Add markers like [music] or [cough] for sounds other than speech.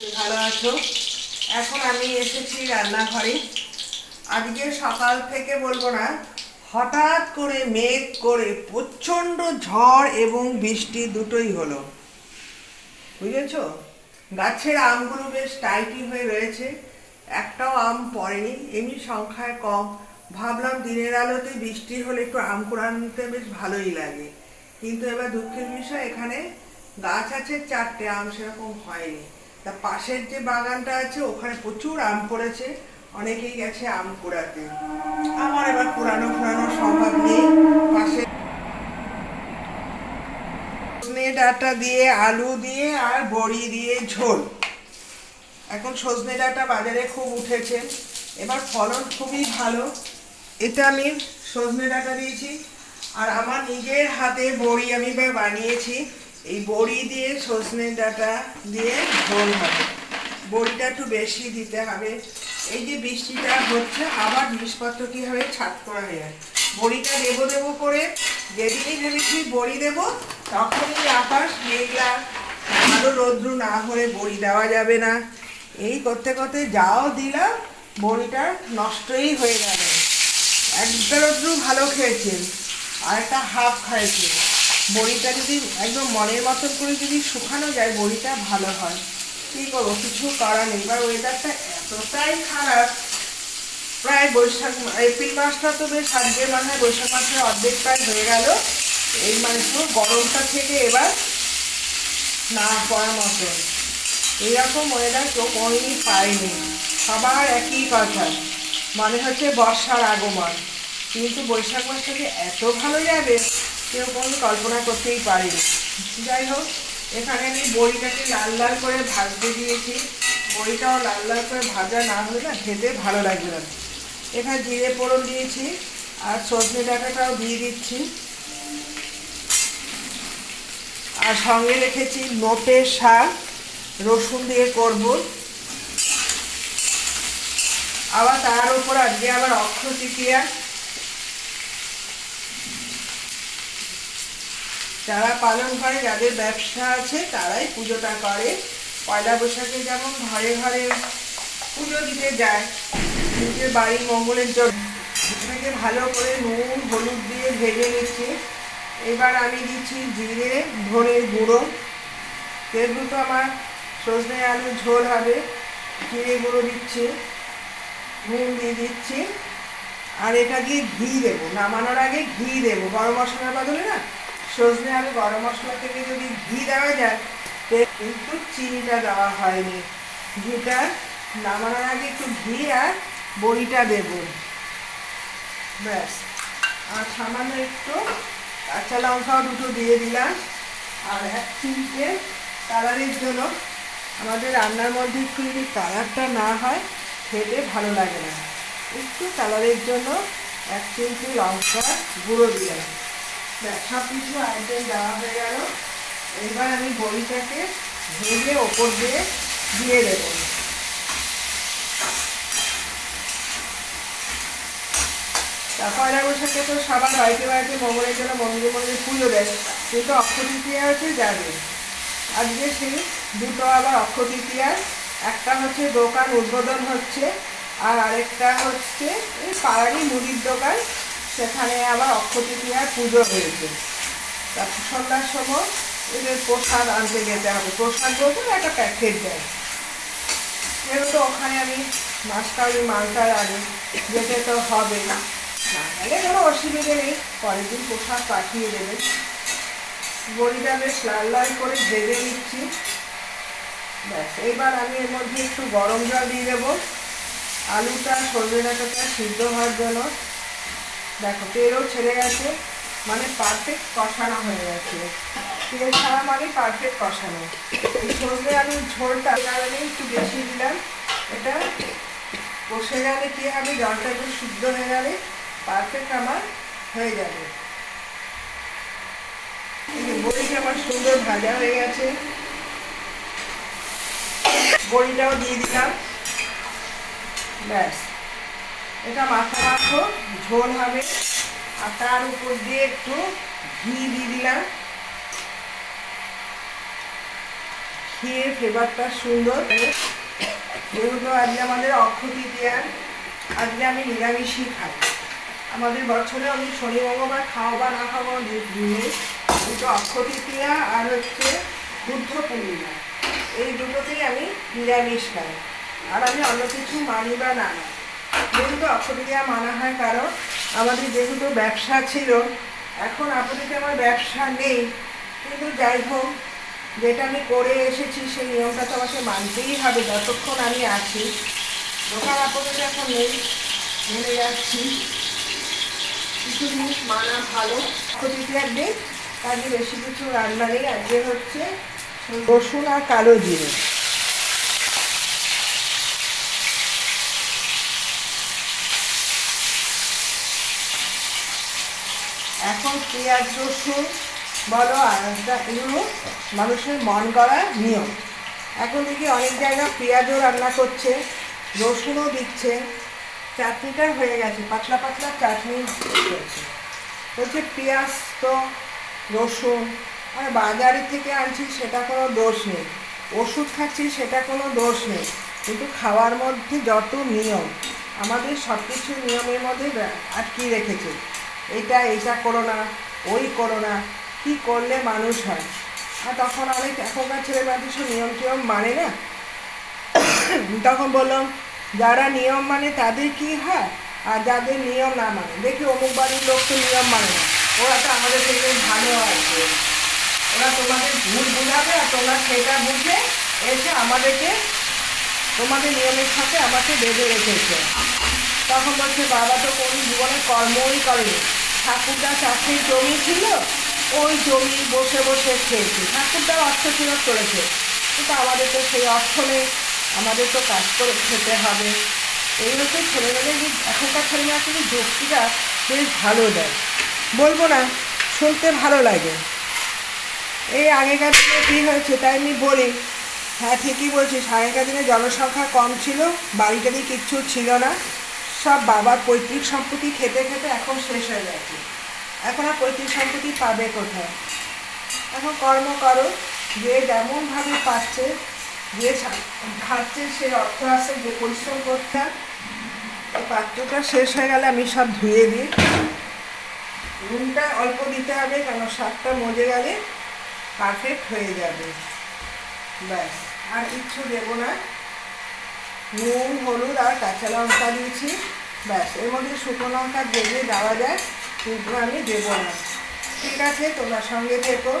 ভালো আছো? এখন আমি এসেছি রান্নাঘরে। আজকে সকাল থেকে বলব না, হঠাৎ করে মেঘ করে প্রচণ্ড ঝড় এবং বৃষ্টি দুটোই হলো। বুঝেছ? গাছের আমগুলো বেশ টাইটি হয়ে রয়েছে, একটাও আম পড়েনি, এমনি সংখ্যায় কম। ভাবলাম দিনের আলোতে বৃষ্টি হলে একটু আম কুড়ানিতে বেশ ভালোই লাগে। কিন্তু এবার দুঃখের বিষয়, এখানে গাছ আছে চারটে, আম সেরকম হয়নি। তা পাশের যে বাগানটা আছে, ওখানে প্রচুর আম পড়েছে। অনেকেই গেছে আম কুড়াতে। আমার এবার কুড়ানো ফুরানো সম্ভব নেই। পাশে ডাঁটা দিয়ে, আলু দিয়ে আর বড়ি দিয়ে ঝোল। এখন সজনে ডাঁটা বাজারে খুব উঠেছে। এবার ফলন খুবই ভালো। এটা আমি সজনে ডাঁটা দিয়েছি। আর আমার নিজের হাতে বড়ি আমি বানিয়েছি। এই বড়ি দিয়ে সজনে ডাটা দিয়ে ঝোল হবে। বড়িটা একটু বেশি দিতে হবে। এই যে বৃষ্টিটা হচ্ছে, আবার জিনিসপত্র কি হবে ছাট করা হয়ে যায়? বড়িটা দেবো দেবো করে যেদিনই ভেবেছি বড়ি দেবো, তখনই আকাশ মেঘলা। আরও রৌদ্র না হলে বড়ি দেওয়া যাবে না। এই করতে করতে যাও দিলাম, বড়িটা নষ্টই হয়ে গেল। একটা রৌদ্র ভালো খেয়েছেন আর একটা হাফ খাইছে। বড়িটা যদি একদম মনের মতন করে যদি শুকানো যায়, বড়িটা ভালো হয়। কী করব? কিছু করার নেই। এবার ওয়েদারটা এতটাই খারাপ। প্রায় বৈশাখ এপ্রিল মাসটা তো বেশ আজকে মানে বৈশাখ মাসের অর্ধেক প্রায় হয়ে গেল। এই মানে তো গরমটা থেকে এবার না পড়ার মতন এইরকম ওয়েদার কেউ কোনোদিনই পায়নি সবার একই কথা। মানে হচ্ছে বর্ষার আগমন। কিন্তু বৈশাখ মাসটা যে এত ভালো যাবে। কেউ কোনো কল্পনা করতেই পারেনি। যাই হোক, এখানে আমি বড়িটাকে লাল লাল করে ভাজতে দিয়েছি। বড়িটাও লাল লাল করে ভাজা না হলে না খেতে ভালো লাগবে না। এখানে জিরে ফোড়ন দিয়েছি আর সজনে ডাঁটাটাও দিয়ে দিচ্ছি। আর সঙ্গে রেখেছি নোটের শাক রসুন দিয়ে করব। আবার তার উপর আজকে আবার অক্ষ তৃতীয়া যারা পালন করে যাদের ব্যবসা আছে, তারাই পুজোটা করে। পয়লা বৈশাখে যেমন ঘরে ঘরে পুজো দিতে যায়, নিজের বাড়ির মঙ্গলের জন্য। ভালো করে নুন, হলুদ দিয়ে ভেজে নিচ্ছি। এবার আমি দিচ্ছি জিরে, ধনের গুঁড়ো। যেহেতু আমার সজনে আলু ঝোল হবে। জিরে গুঁড়ো দিচ্ছি, নুন দিয়ে দিচ্ছি। আর এটা দিয়ে ঘি দেবো। নামানোর আগে ঘি দেবো। গরম মশলার বদলে না সজনে আলু গরম মশলা থেকে যদি ঘি দেওয়া যায়, তে কিন্তু চিনিটা দেওয়া হয়নি। ঘিটা নামানোর আগে একটু ঘি আর বড়িটা দেব। ব্যাস। আর সামান্য একটু কাঁচা লঙ্কাও দুটো দিয়ে দিলাম। আর এক চিমটে কালারের জন্য আমাদের রান্নার মধ্যে একটু যদি কালারটা না হয়, খেতে ভালো লাগে না। একটু কালারের জন্য এক চিমটে লঙ্কা গুঁড়ো দিলাম। সব কিছু আইটেম দেওয়া হয়ে গেল। এবার আমি বড়িটাকে ভেজে ওপর দিয়ে দিয়ে দেবো। তা পয়লা বৈশাখে তো সবার বাড়িতে বাড়িতে মঙ্গলের জন্য মন্দিরে মন্দিরে পুজো দেয় কিন্তু অক্ষয় তৃতীয়া হচ্ছে যাবে আজকে সেই দুটো আবার অক্ষয় তৃতীয়ার, একটা হচ্ছে দোকান উদ্বোধন হচ্ছে, আর আরেকটা হচ্ছে এই পাড়ারই মুদির দোকান সেখানে আবার অক্ষয় তৃতীয়ার পুজো হয়েছে। তারপর সন্ধ্যার সময় এদের প্রসাদ আনতে যেতে হবে। প্রসাদ বলতে একটা প্যাকেট দেয়। যেহেতু ওখানে আমি মাসকালি মালটার আগে যেতে তো হবে না। গেলে কোনো অসুবিধে নেই। পরের দিন প্রসাদ পাঠিয়ে দেবে। বড়িটা বেশ লাল লাল করে ভেজে নিচ্ছি। ব্যাস, এবার আমি এর মধ্যে একটু গরম জল দিয়ে দেবো। আলুটা সজনে ডাঁটাটা সিদ্ধ হওয়ার জন্য দেখো তেলও ছেড়ে গেছে মানে পারফেক্ট কষানো হয়ে গেছে। তেল ছাড়া মানে পারফেক্ট কষানো। সজনে আলুর ঝোলটা কারণে একটু বেশি দিলাম। এটা কষে গেলে কী হবে? জলটা একটু শুদ্ধ হয়ে গেলে পারফেক্ট আমার হয়ে যাবে। বড়িটা আমার সুন্দর ভাজা হয়ে গেছে। বড়িটাও দিয়ে দিলাম। ব্যাস। এটা মাথা মাখো ঝোল হবে। আর তার উপর দিয়ে একটু ঘি দিয়ে দিলাম। ঘিয়ের ফ্লেভারটা সুন্দর। যেহেতু আজকে আমাদের অক্ষয় তৃতীয়ার আজকে আমি নিরামিষই খাই আমাদের বছরে আমি শনি, মঙ্গলবার খাও বা না খাব দিনে দুটো অক্ষয় তৃতীয়া আর হচ্ছে বুদ্ধ পূর্ণিমা। এই দুটোতেই আমি নিরামিষ খাই আর আমি অন্য কিছু মানি বা না মানি। যেহেতু তৃতীয়া মানা হয় কারণ আমাদের যেহেতু ব্যবসা ছিল, এখন আপাতত আমার ব্যবসা নেই। কিন্তু যাই হোক, যেটা আমি করে এসেছি সেই নিয়মটা তো আমাকে মানতেই হবে যতক্ষণ আমি আছি। দোকান আপাতত এখন নেই মেনে যাচ্ছি। কিছু জিনিস মানা ভালো। তৃতীয়ার দিন কাজে বেশি কিছু রান্না নেই, আজকে হচ্ছে রসুন আর কালো জিরে। এখন পেঁয়াজ, রসুন, বলো আদা এগুলো মানুষের মন করা নিয়ম। এখন দেখি অনেক জায়গায় পেঁয়াজও রান্না করছে, রসুনও দিচ্ছে, চাটনিটা হয়ে গেছে, পাতলা পাতলা চাটনি হয়েছে বলছে পেঁয়াজ তো, রসুন, আর বাজারের থেকে আনছি সেটা কোনো দোষ নেই। ওষুধ খাচ্ছি সেটা কোনো দোষ নেই, কিন্তু খাওয়ার মধ্যে যত নিয়ম, আমাদের সব কিছু নিয়মের মধ্যে আটকিয়ে রেখেছে। এটা এটা করো না, ওই করো না, কী করলে মানুষ হয়? আর তখন অনেক এখনকার ছেলে মেয়েদের সব নিয়ম টিয়ম মানে না? [coughs] তখন বললাম, যারা নিয়ম মানে তাদের কি হয়? আর যাদের নিয়ম না মানে দেখি অমুক বাড়ির লোক তো নিয়ম মানে না। ওরা তো আমাদের থেকে ভালো আছে। ওরা তোমাদের ভুল বুঝাবে আর তোমরা সেটা বুঝে এসে আমাদেরকে, তোমাদের নিয়মের সাথে আমাকে বেঁধে রেখেছে। তখন বলছে, বাবা তো কোনো জীবনে কর্মই করেনি। ঠাকুরদা চাষের জমি ছিল, ওই জমি বসে বসে খেয়েছে। ঠাকুরদা অর্থ ফেরত করেছে কিন্তু আমাদের তো সেই অর্থ নেই। আমাদের তো কাজ করে খেতে হবে। এই হচ্ছে ছেলেমেয়েদের যে এখনকার ছেলেমেয়েরা কিন্তু যুক্তিটা বেশ ভালো দেয়। বলব না, শুনতে ভালো লাগে। এই আগেকার দিনে কী হয়েছে তাই আমি বলি। হ্যাঁ ঠিকই বলছিস। আগেকার দিনে জনসংখ্যা কম ছিল বাড়িটারি কিচ্ছু ছিল না। সব বাবার পৈতৃক সম্পত্তি খেতে খেতে এখন শেষ হয়ে গেছে। এখন আর পৈতৃক সম্পত্তি পাবে কোথায়? এখন কর্ম করো, যে যেমনভাবে পাচ্ছে, যে খাচ্ছে, সে অর্থ আছে, যে পরিশ্রম করতে পাত্রটা শেষ হয়ে গেলে আমি সব ধুয়ে দিই। নুনটা অল্প দিতে হবে কারণ শাকটা মজে গেলে পারফেক্ট হয়ে যাবে। ব্যাস, আর কিচ্ছু দেবো না। নুন, হলুদ আর কাঁচা লঙ্কা দিয়েছি। ব্যাস, এর মধ্যে শুকনো লঙ্কা ভেজে দেওয়া যায় কিন্তু আমি দেবো না। ঠিক আছে, তোমার সঙ্গে থেকো।